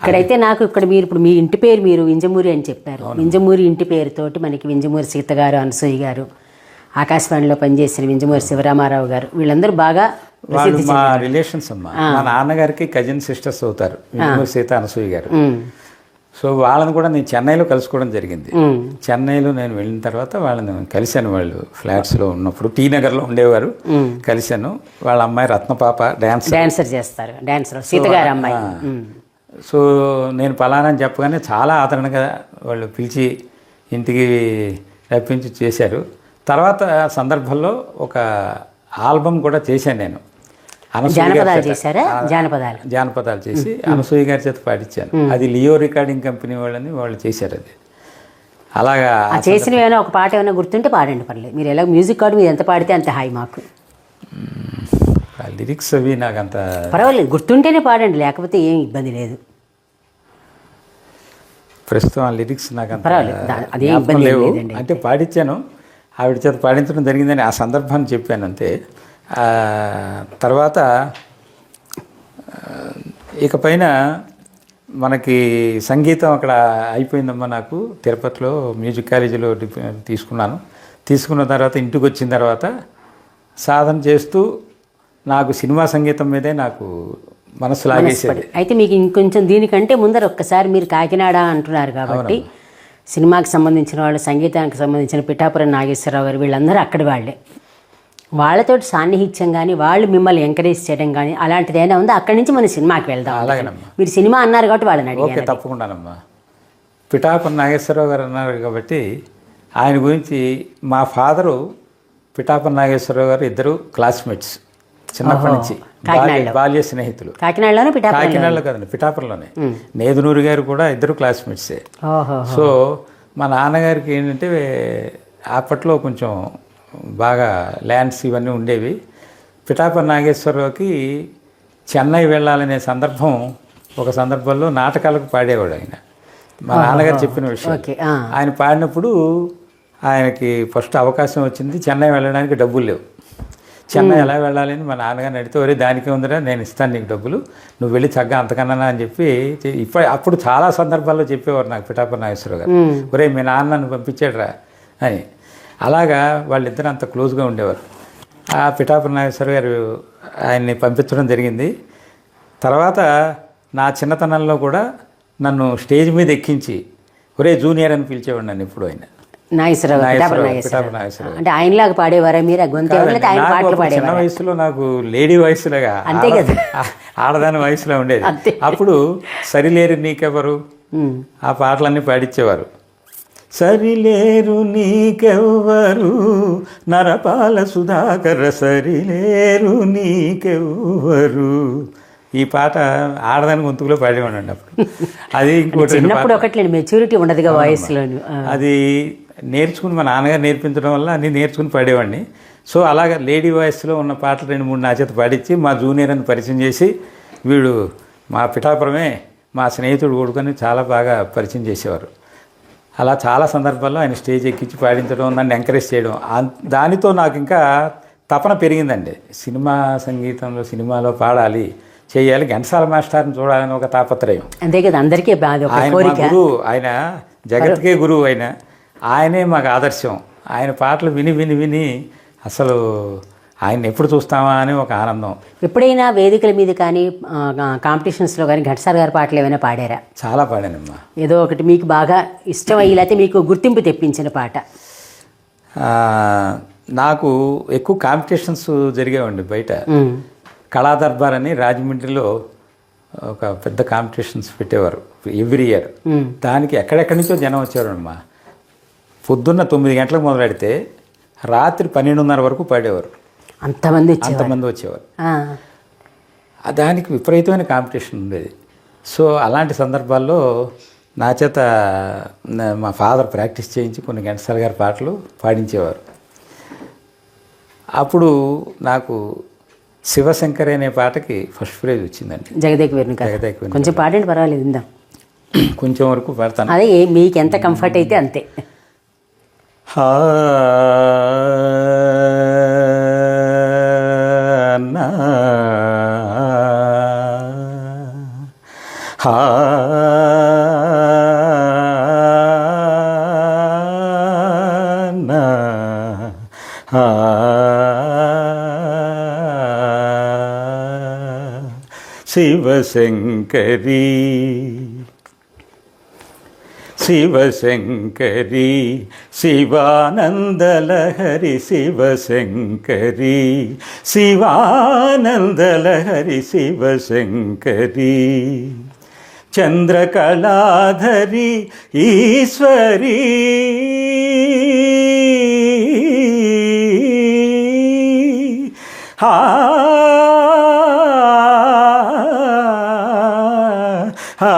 ఇక్కడైతే నాకు ఇక్కడ మీరు ఇప్పుడు మీ ఇంటి పేరు మీరు వింజమూరి అని చెప్పారు. వింజమూరి ఇంటి పేరుతోటి మనకి వింజమూరి సీత గారు అనసూయ గారు ఆకాశవాణిలో పనిచేసిన వింజమూరి శివరామారావు గారు వీళ్ళందరూ బాగా వాళ్ళు మా రిలేషన్స్ అమ్మా. మా నాన్నగారికి కజిన్ సిస్టర్స్ అవుతారు సీత అనసూయ గారు. సో వాళ్ళని కూడా నేను చెన్నైలో కలుసుకోవడం జరిగింది. చెన్నైలో నేను వెళ్ళిన తర్వాత వాళ్ళని కలిశాను. వాళ్ళు ఫ్లాట్స్లో ఉన్నప్పుడు టీ నగర్లో ఉండేవారు. కలిశాను. వాళ్ళ అమ్మాయి రత్నపాప డ్యాన్స్ డాన్సర్ చేస్తారు. డాన్సర్. సీత గారు అమ్మాయి. సో నేను పలానా అని చెప్పగానే చాలా ఆదరణగా వాళ్ళు పిలిచి ఇంటికి రప్పించి చేశారు. తర్వాత ఆ సందర్భంలో ఒక ఆల్బమ్ కూడా చేశాను నేను. జానపదాలు. చేశారా? జానపదాలు. జానపదాలు చేసి అనసూయ గారి చేత పాడించాను అది లియో రికార్డింగ్ కంపెనీ వాళ్ళని వాళ్ళు చేశారు అది. అలాగా చేసిన ఏమైనా ఒక పాట ఏమైనా గుర్తుంటే పాడండి పర్లేదు. మీరు ఎలా మ్యూజిక్ కార్డు మీరు ఎంత పాడితే అంత హాయి మాకు. లిరిక్స్ అవి నాకు అంత పర్వాలేదు గుర్తుంటేనే పాడండి లేకపోతే ఏం ఇబ్బంది లేదు. ప్రస్తుతం ఆ లిరిక్స్ నాకు అంత అదేం ఇబ్బంది లేవు. అంటే పాడించాను ఆవిడ చేత పాడించడం జరిగిందని ఆ సందర్భాన్ని చెప్పాను అంతే. తర్వాత ఇకపైన మనకి సంగీతం అక్కడ అయిపోయిందమ్మా నాకు తిరుపతిలో మ్యూజిక్ కాలేజీలో తీసుకున్నాను. తీసుకున్న తర్వాత ఇంటికి వచ్చిన తర్వాత సాధన చేస్తూ నాకు సినిమా సంగీతం మీదే నాకు మనసు లాగేసేది. అయితే మీకు ఇంకొంచెం దీనికంటే ముందర ఒక్కసారి మీరు కాకినాడ అంటున్నారు కాబట్టి సినిమాకి సంబంధించిన వాళ్ళు సంగీతానికి సంబంధించిన పిఠాపురం నాగేశ్వరరావు గారు వీళ్ళందరూ అక్కడి వాళ్ళే. వాళ్ళతోటి సాన్నిహిత్యం కానీ వాళ్ళు మిమ్మల్ని ఎంకరేజ్ చేయడం కానీ అలాంటిది ఏమైనా ఉందో? అక్కడి నుంచి మన సినిమాకి వెళ్దాం. అలాగేనమ్మా. మీరు సినిమా అన్నారు కాబట్టి వాళ్ళని ఓకే తప్పకుండానమ్మా. పిఠాపురం నాగేశ్వరరావు గారు అన్నారు కాబట్టి ఆయన గురించి మా ఫాదరు పిఠాపురం నాగేశ్వరరావు గారు ఇద్దరు క్లాస్మేట్స్ చిన్నప్పటి నుంచి బాల్య బాల్య స్నేహితులు. కాకినాడలోనే కాకినాడలో కదండి పిఠాపురంలోనే. నేదునూరు గారు కూడా ఇద్దరు క్లాస్మేట్సే. సో మా నాన్నగారికి ఏంటంటే అప్పట్లో కొంచెం బాగా ల్యాండ్స్ ఇవన్నీ ఉండేవి. పిఠాపురం నాగేశ్వరరావుకి చెన్నై వెళ్ళాలనే సందర్భం ఒక సందర్భంలో నాటకాలకు పాడేవాడు ఆయన. మా నాన్నగారు చెప్పిన విషయం. ఆయన పాడినప్పుడు ఆయనకి ఫస్ట్ అవకాశం వచ్చింది చెన్నై వెళ్ళడానికి డబ్బులు లేవు. చెన్నై ఎలా వెళ్ళాలని మా నాన్నగారిని అడిగితే ఒరే దానికి ఉందిరా నేను ఇస్తాను నీకు డబ్బులు నువ్వు వెళ్ళి చక్కగా అంతకన్నా అని చెప్పి ఇప్పుడు అప్పుడు చాలా సందర్భాల్లో చెప్పేవారు నాకు పిఠాపురం నాగేశ్వరరావు గారు. ఒరే మీ నాన్న నన్ను పంపించాడురా అని. అలాగా వాళ్ళిద్దరు అంత క్లోజ్గా ఉండేవారు. ఆ పిఠాపురం నాగేశ్వర గారు ఆయన్ని పంపించడం జరిగింది. తర్వాత నా చిన్నతనంలో కూడా నన్ను స్టేజ్ మీద ఎక్కించి ఒరే జూనియర్ అని పిలిచేవాడు నన్ను ఇప్పుడు ఆయన. నాగేశ్వరరావు పిఠాపురం నాగేశ్వరరావు. అంటే ఆయనలాగా పాడేవారా మీరు గొంతు ఆయన పాటలు పాడేవారు వయసులో నాకు లేడీ వయసులాగా అంతే కదా. ఆడదాని వయసులో ఉండేది. అప్పుడు సరిలేరు నీకెవరు. ఆ పాటలన్నీ పాడించేవారు సరిలేరు నీకెవ్వరు నరపాల సుధాకర సరిలేరు నీకెవ్వరు ఈ పాట ఆడదాని గొంతుకులో పాడేవాడండి అప్పుడు. అది ఇంకోటి చిన్నప్పుడు ఒకట్లేండి మెచ్యూరిటీ ఉండదుగా వయసులోను. ఆ. అది నేర్చుకుని మా నాన్నగారు నేర్పించడం వల్ల అన్నీ నేర్చుకుని పాడేవాడిని. సో అలాగా లేడీ వాయిస్లో ఉన్న పాటలు రెండు మూడు నా చేత పాడించి మా జూనియర్ అని పరిచయం చేసి వీడు మా పిఠాపురమే మా స్నేహితుడు కొడుకుని చాలా బాగా పరిచయం చేసేవారు. అలా చాలా సందర్భాల్లో ఆయన స్టేజ్ ఎక్కించి పాడించడం నన్ను ఎంకరేజ్ చేయడం. దానితో నాకు ఇంకా తపన పెరిగిందండి. సినిమా సంగీతంలో సినిమాలో పాడాలి. చేయాలి. ఘంటసాల మాస్టర్ని చూడాలని ఒక తాపత్రయం. అంతే కదా అందరికీ ఆయన మా గురువు ఆయన జగత్కే గురువు ఆయన ఆయనే మాకు ఆదర్శం. ఆయన పాటలు విని విని విని అసలు ఆయన ఎప్పుడు చూస్తామా అని ఒక ఆనందం. ఎప్పుడైనా వేదికల మీద కానీ కాంపిటీషన్స్లో కానీ ఘంటసార్ గారి పాటలు ఏమైనా పాడారా? చాలా పాడానమ్మా. ఏదో ఒకటి మీకు బాగా ఇష్టం అయ్యి లేకపోతే మీకు గుర్తింపు తెప్పించిన పాట. నాకు ఎక్కువ కాంపిటీషన్స్ జరిగేవండి బయట. కళా దర్బార్ అని రాజమండ్రిలో ఒక పెద్ద కాంపిటీషన్స్ పెట్టేవారు ఎవ్రీ ఇయర్. దానికి ఎక్కడెక్కడి నుంచో జనం వచ్చేవారమ్మా పొద్దున్న తొమ్మిది గంటలకు మొదలెడితే రాత్రి పన్నెండున్నర వరకు పాడేవారు. అంతమంది అంతమంది వచ్చేవారు. దానికి విపరీతమైన కాంపిటీషన్ ఉండేది. సో అలాంటి సందర్భాల్లో నా చేత నా- మా ఫాదర్ ప్రాక్టీస్ చేయించి కొన్ని ఘంటసాల గారి పాటలు పాడించేవారు. అప్పుడు నాకు శివశంకర్ అనే పాటకి ఫస్ట్ ప్రైజ్ వచ్చిందండి. జగదేక్ వేరుని జగదేక్ వేణుక. కొంచెం పాడండి పర్వాలేదు ఇందాం కొంచెం వరకు పాడతాను. అదే మీకు ఎంత కంఫర్ట్ అయితే అంతే. హా నా హా శివశంకరి. శివశంకరి శివానందలహరి శివశంకరి శివానందలహరి శివశంకరి. చంద్రకళాధరి ఈశ్వరీ. హా హా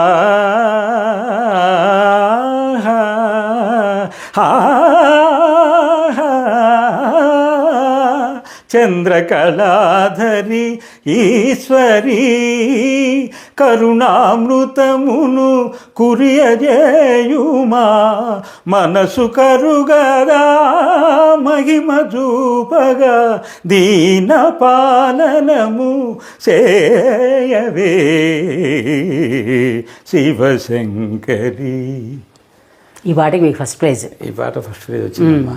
చంద్రకళాధరి ఈశ్వరీ కరుణామృతమును కురియజేయుమా. మనసు కరుగదా మహిమ చూపగా దీన పాలనము చేయవే. శివశంకరి. ఈ పాటకి మీకు ఫస్ట్ ప్రైజ్ ఈ పాట ఫస్ట్ ప్రైజ్ వచ్చిందమ్మా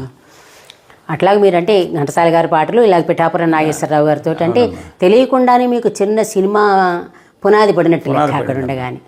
అట్లాగే మీరంటే ఘంటసాల గారి పాటలు ఇలాగ పిఠాపురం నాగేశ్వరరావు గారితో అంటే తెలియకుండానే మీకు చిన్న సినిమా పునాది పడినట్టు అక్కడ ఉండగానే.